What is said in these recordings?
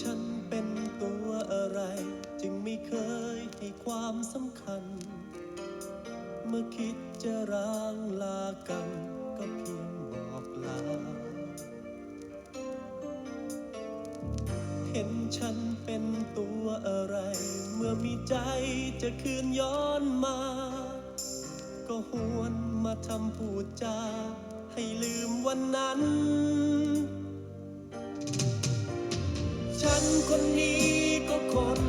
ฉันเป็นตัวอะไร จึงไม่เคยให้ความสำคัญ เมื่อคิดจะร้างลากันก็เพียงบอกลา เห็นฉันเป็นตัวอะไร เมื่อมีใจจะคืนย้อนมา ก็หวนมาทำพูดจาให้ลืมวันนั้น ฉันคนนี้ก็คน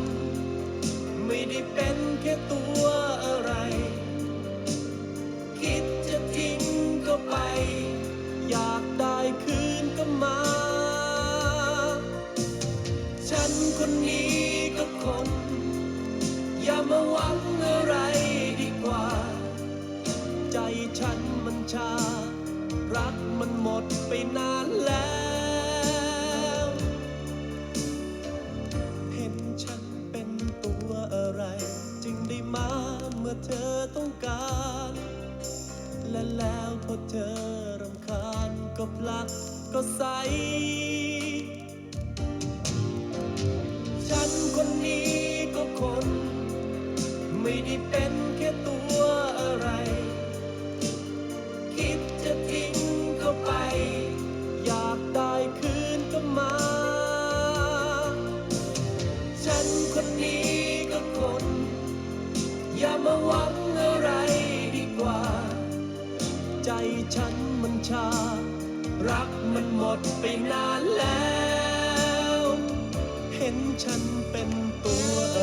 ไม่ได้เป็นแค่ตัวอะไร คิดจะทิ้งก็ไป อยากได้คืนก็มา ฉันคนนี้ก็คน อย่ามาหวังอะไรดีกว่า ใจฉันมันชา รักมันหมดไปนานแล้ว พอเธอรำคาญก็พลักก็ใส ฉันคนนี้ก็คน ไม่ได้เป็นแค่ตัวอะไร คิดจะทิ้งก็ไป อยากได้คืนก็มา ฉันคนนี้ก็คน อย่ามาวัง ชา รักมันหมดไปนานแล้ว เห็นฉันเป็นตัว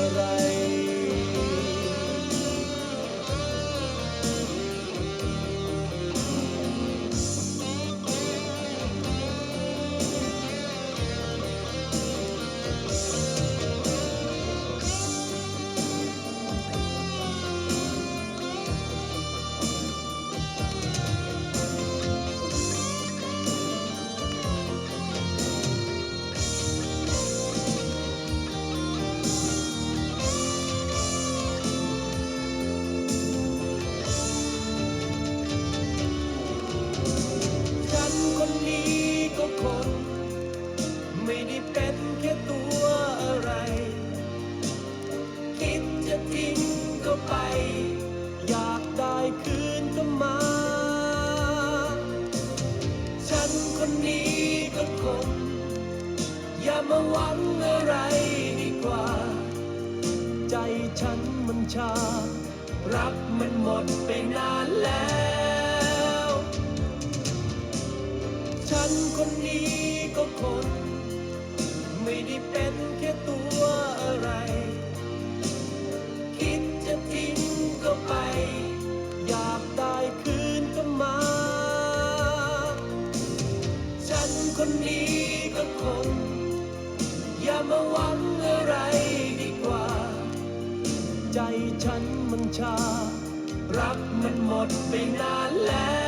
ก็ไป อยากได้คืนก็มา ฉันคนนี้ก็คน อย่ามาหวังอะไรดีกว่า ใจฉันมันชา รักมันหมดไปนานแล้ว ฉันคนนี้ คน อย่ามาหวังอะไรดีกว่า ใจฉันมันชา รักมันหมดไปนานแล้ว